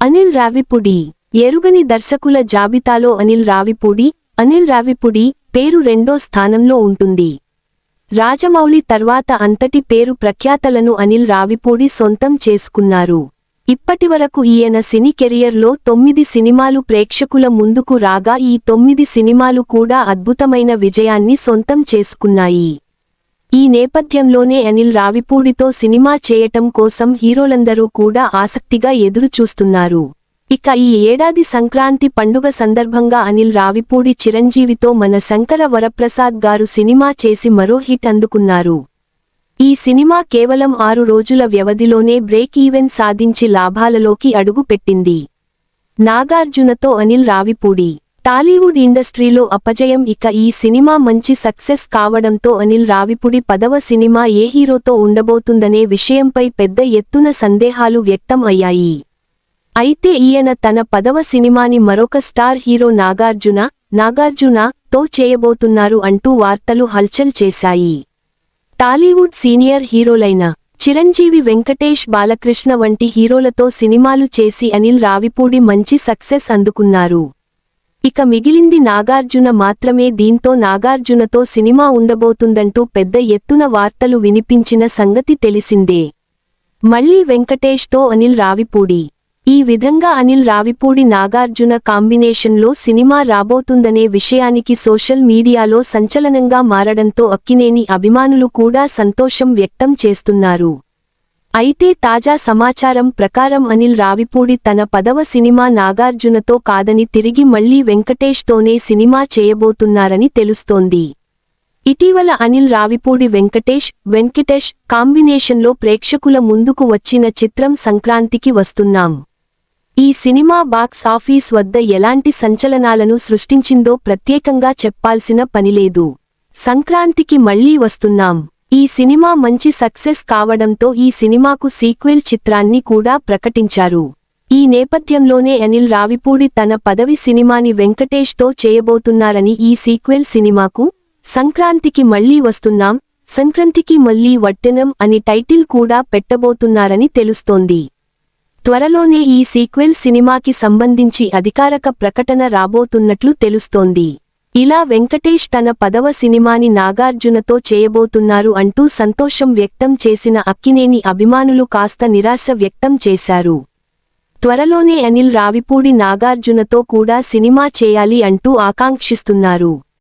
అనిల్ రావిపుడి ఎరుగని దర్శకుల జాబితాలో అనిల్ రావిపూడి అనిల్ రావిపుడి పేరు రెండో స్థానంలో ఉంటుంది. రాజమౌళి తర్వాత అంతటి పేరు ప్రఖ్యాతలను అనిల్ రావిపూడి సొంతం చేసుకున్నారు. ఇప్పటివరకు ఈయన సినీ కెరియర్లో తొమ్మిది సినిమాలు ప్రేక్షకుల ముందుకు రాగా ఈ తొమ్మిది సినిమాలు కూడా అద్భుతమైన విజయాన్ని సొంతం చేసుకున్నాయి. ఈ నేపథ్యంలోనే అనిల్ రావిపూడితో సినిమా చేయటం కోసం హీరోలందరూ కూడా ఆసక్తిగా ఎదురుచూస్తున్నారు. ఇక ఈ ఏడాది సంక్రాంతి పండుగ సందర్భంగా అనిల్ రావిపూడి చిరంజీవితో మన శంకర వరప్రసాద్ గారు సినిమా చేసి మరో హిట్ అందుకున్నారు. ఈ సినిమా కేవలం ఆరు రోజుల వ్యవధిలోనే బ్రేక్ ఈవెన్ సాధించి లాభాలలోకి అడుగుపెట్టింది. నాగార్జునతో అనిల్ రావిపూడి టాలీవుడ్ ఇండస్ట్రీలో అపజయం ఇక ఈ సినిమా మంచి సక్సెస్ కావడంతో అనిల్ రావిపుడి పదవ సినిమా ఏ హీరోతో ఉండబోతుందనే విషయంపై పెద్ద ఎత్తున సందేహాలు వ్యక్తం అయ్యాయి. అయితే ఈయన తన పదవ సినిమాని మరొక స్టార్ హీరో నాగార్జున నాగార్జున తో చేయబోతున్నారు అంటూ వార్తలు హల్చల్ చేశాయి. టాలీవుడ్ సీనియర్ హీరోలైన చిరంజీవి వెంకటేష్ బాలకృష్ణ వంటి హీరోలతో సినిమాలు చేసి అనిల్ రావిపూడి మంచి సక్సెస్ అందుకున్నారు. ఇక మిగిలింది నాగార్జున మాత్రమే దీంతో నాగార్జునతో సినిమా ఉండబోతుందంటూ పెద్ద ఎత్తున వార్తలు వినిపించిన సంగతి తెలిసిందే. మళ్ళీ వెంకటేష్తో అనిల్ రావిపూడి. ఈ విధంగా అనిల్ రావిపూడి నాగార్జున కాంబినేషన్లో సినిమా రాబోతుందనే విషయానికి సోషల్ మీడియాలో సంచలనంగా మారడంతో అక్కినేని అభిమానులు కూడా సంతోషం వ్యక్తం చేస్తున్నారు. అయితే తాజా సమాచారం ప్రకారం అనిల్ రావిపూడి తన పదవ సినిమా నాగార్జునతో కాదని తిరిగి మళ్ళీ వెంకటేష్తోనే సినిమా చేయబోతున్నారని తెలుస్తోంది. ఇటీవల అనిల్ రావిపూడి వెంకటేష్ వెంకటేష్ కాంబినేషన్లో ప్రేక్షకుల ముందుకు వచ్చిన చిత్రం సంక్రాంతికి వస్తున్నాం. ఈ సినిమా బాక్స్ ఆఫీస్ వద్ద ఎలాంటి సంచలనాలను సృష్టించిందో ప్రత్యేకంగా చెప్పాల్సిన పనిలేదు సంక్రాంతికి మళ్ళీ వస్తున్నాం. ఈ సినిమా మంచి సక్సెస్ కావడంతో ఈ సినిమాకు సీక్వెల్ చిత్రాన్ని కూడా ప్రకటించారు. ఈ నేపథ్యంలోనే అనిల్ రావిపూడి తన పదవి సినిమాని వెంకటేష్తో చేయబోతున్నారని ఈ సీక్వెల్ సినిమాకు సంక్రాంతికి మళ్ళీ వస్తున్నాం సంక్రాంతికి మళ్ళీ వట్టెనం అని టైటిల్ కూడా పెట్టబోతున్నారని తెలుస్తోంది. త్వరలోనే ఈ సీక్వెల్ సినిమాకి సంబంధించి అధికారక ప్రకటన రాబోతున్నట్లు తెలుస్తోంది. ఇలా వెంకటేష్ తన పదవ సినిమాని నాగార్జునతో చేయబోతున్నారు అంటూ సంతోషం వ్యక్తం చేసిన అక్కినేని అభిమానులు కాస్త నిరాశ వ్యక్తం చేశారు. త్వరలోనే అనిల్ రావిపూడి నాగార్జునతో కూడా సినిమా చేయాలి అంటూ ఆకాంక్షిస్తున్నారు.